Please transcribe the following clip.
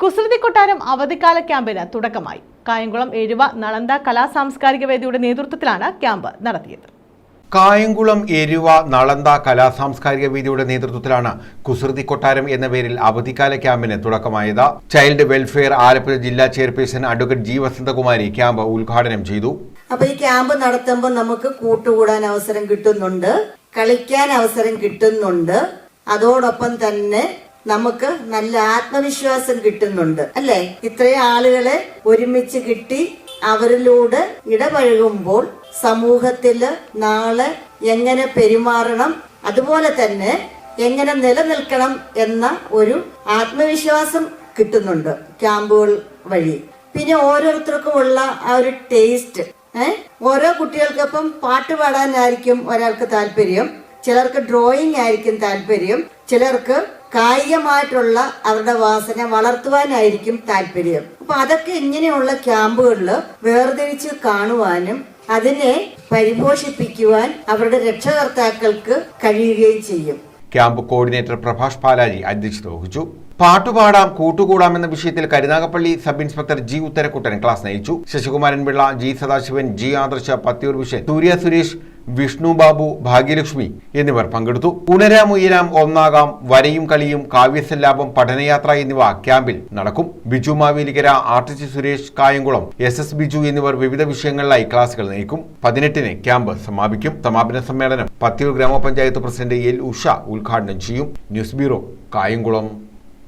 കുസൃതി കൊട്ടാരം അവധിക്കാല ക്യാമ്പിന് തുടക്കമായി. കായംകുളം എഴുവ നളന്ത കലാ സാംസ്കാരിക വേദിയുടെ നേതൃത്വത്തിലാണ് ക്യാമ്പ് നടത്തിയത്. കായംകുളം എരുവ നളന്ത കലാ സാംസ്കാരിക വേദിയുടെ നേതൃത്വത്തിലാണ് കുസൃതി കൊട്ടാരം എന്ന പേരിൽ അവധിക്കാല ക്യാമ്പിന് തുടക്കമായത്. ചൈൽഡ് വെൽഫെയർ ആലപ്പുഴ ജില്ലാ chairperson advocate G Vasanthakumari camp ഉദ്ഘാടനം ചെയ്തു. അപ്പൊ ഈ ക്യാമ്പ് നടത്തുമ്പോൾ നമുക്ക് കൂട്ടുകൂടാൻ അവസരം കിട്ടുന്നുണ്ട് കളിക്കാൻ അവസരം കിട്ടുന്നുണ്ട്. അതോടൊപ്പം തന്നെ നമുക്ക് നല്ല ആത്മവിശ്വാസം കിട്ടുന്നുണ്ട് അല്ലെ? ഇത്രയും ആളുകളെ ഒരുമിച്ച് കിട്ടി അവരിലൂടെ ഇടപഴകുമ്പോൾ സമൂഹത്തിൽ നാളെ എങ്ങനെ പെരുമാറണം അതുപോലെ തന്നെ എങ്ങനെ നിലനിൽക്കണം എന്ന ഒരു ആത്മവിശ്വാസം കിട്ടുന്നുണ്ട് ക്യാമ്പുകൾ വഴി. പിന്നെ ഓരോരുത്തർക്കും ഉള്ള ആ ഒരു ടേസ്റ്റ് ഏഹ് ഓരോ കുട്ടികൾക്കൊപ്പം പാട്ട് പാടാനായിരിക്കും ഒരാൾക്ക് താല്പര്യം ചിലർക്ക് ഡ്രോയിങ് ആയിരിക്കും താല്പര്യം ചിലർക്ക് കായികമായിട്ടുള്ള അവരുടെ വാസന വളർത്തുവാനായിരിക്കും താല്പര്യം. അപ്പൊ അതൊക്കെ ഇങ്ങനെയുള്ള ക്യാമ്പുകളിൽ വേർതിരിച്ച് കാണുവാനും അതിനെ പരിപോഷിപ്പിക്കുവാൻ അവരുടെ രക്ഷകർത്താക്കൾക്ക് കഴിയുകയും ചെയ്യും. ക്യാമ്പ് കോർഡിനേറ്റർ പ്രഭാഷ് പാലാജി അധ്യക്ഷത വഹിച്ചു. പാട്ടുപാടാം കൂട്ടുകൂടാം എന്ന വിഷയത്തിൽ Karunagappally sub inspector G Utharakuttan class നയിച്ചു. ശശികുമാരൻ പിള്ള ജി സദാശിവൻ ജി ആദർശ പത്തിയൂർ വിഷയൻ സൂര്യ സുരേഷ് വിഷ്ണു ബാബു ഭാഗ്യലക്ഷ്മി എന്നിവർ പങ്കെടുത്തു. ഉണരാം ഉയരാം ഒന്നാകാം വരയും കളിയും കാവ്യസല്ലാപം പഠനയാത്ര എന്നിവ ക്യാമ്പിൽ നടക്കും. Biju Mavelikara artist Suresh Kayamkulam S S Biju എന്നിവർ വിവിധ വിഷയങ്ങളിലായി ക്ലാസുകൾ നയിക്കും. പതിനെട്ടിന് ക്യാമ്പ് സമാപിക്കും. സമാപന സമ്മേളനം പത്തിയൂർ ഗ്രാമപഞ്ചായത്ത് പ്രസിഡന്റ് എൽ ഉഷ ഉദ്ഘാടനം ചെയ്യും. News bureau Kayamkulam.